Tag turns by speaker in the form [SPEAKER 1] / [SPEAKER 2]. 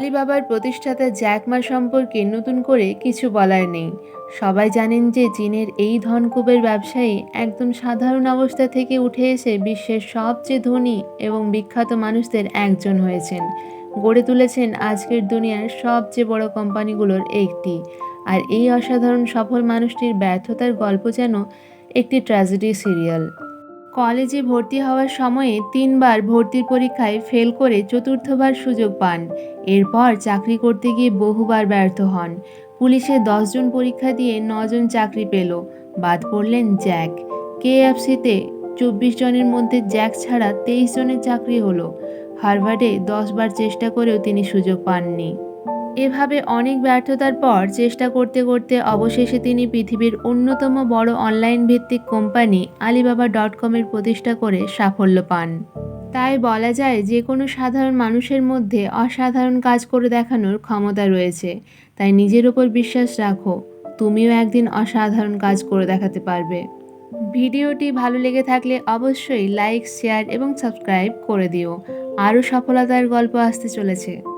[SPEAKER 1] আলিবাবার প্রতিষ্ঠাতা জ্যাকমা সম্পর্কে নতুন করে কিছু বলার নেই। সবাই জানেন যে চীনের এই ধনকুবের ব্যবসায়ী একদম সাধারণ অবস্থা থেকে উঠে এসে বিশ্বের সবচেয়ে ধনী এবং বিখ্যাত মানুষদের একজন হয়েছেন। গড়ে তুলেছেন আজকের দুনিয়ার সবচেয়ে বড় কোম্পানিগুলোর একটি। আর এই অসাধারণ সফল মানুষটির ব্যর্থতার গল্প যেন একটি ট্র্যাজেডি সিরিয়াল। কলেজে ভর্তি হওয়ার সময়ে তিনবার ভর্তির পরীক্ষায় ফেল করে চতুর্থবার সুযোগ পান। এরপর চাকরি করতে গিয়ে বহুবার ব্যর্থ হন। পুলিশে দশজন পরীক্ষা দিয়ে নজন চাকরি পেল। বাদ পড়লেন জ্যাক। কেএফসিতে চব্বিশ জনের মধ্যে জ্যাক ছাড়া তেইশ জনের চাকরি হলো। হার্ভার্ডে দশবার চেষ্টা করেও তিনি সুযোগ পাননি। এভাবে অনেক ব্যর্থতার পর চেষ্টা করতে করতে অবশেষে তিনি পৃথিবীর অন্যতম বড় অনলাইন ভিত্তিক কোম্পানি আলিবাবা ডট কমের প্রতিষ্ঠা করে সাফল্য পান। তাই বলা যায় যে কোনো সাধারণ মানুষের মধ্যে অসাধারণ কাজ করে দেখানোর ক্ষমতা রয়েছে। তাই নিজের ওপর বিশ্বাস রাখো, তুমিও একদিন অসাধারণ কাজ করে দেখাতে পারবে। ভিডিওটি ভালো লেগে থাকলে অবশ্যই লাইক শেয়ার এবং সাবস্ক্রাইব করে দিও। আরও সফলতার গল্প আসতে চলেছে।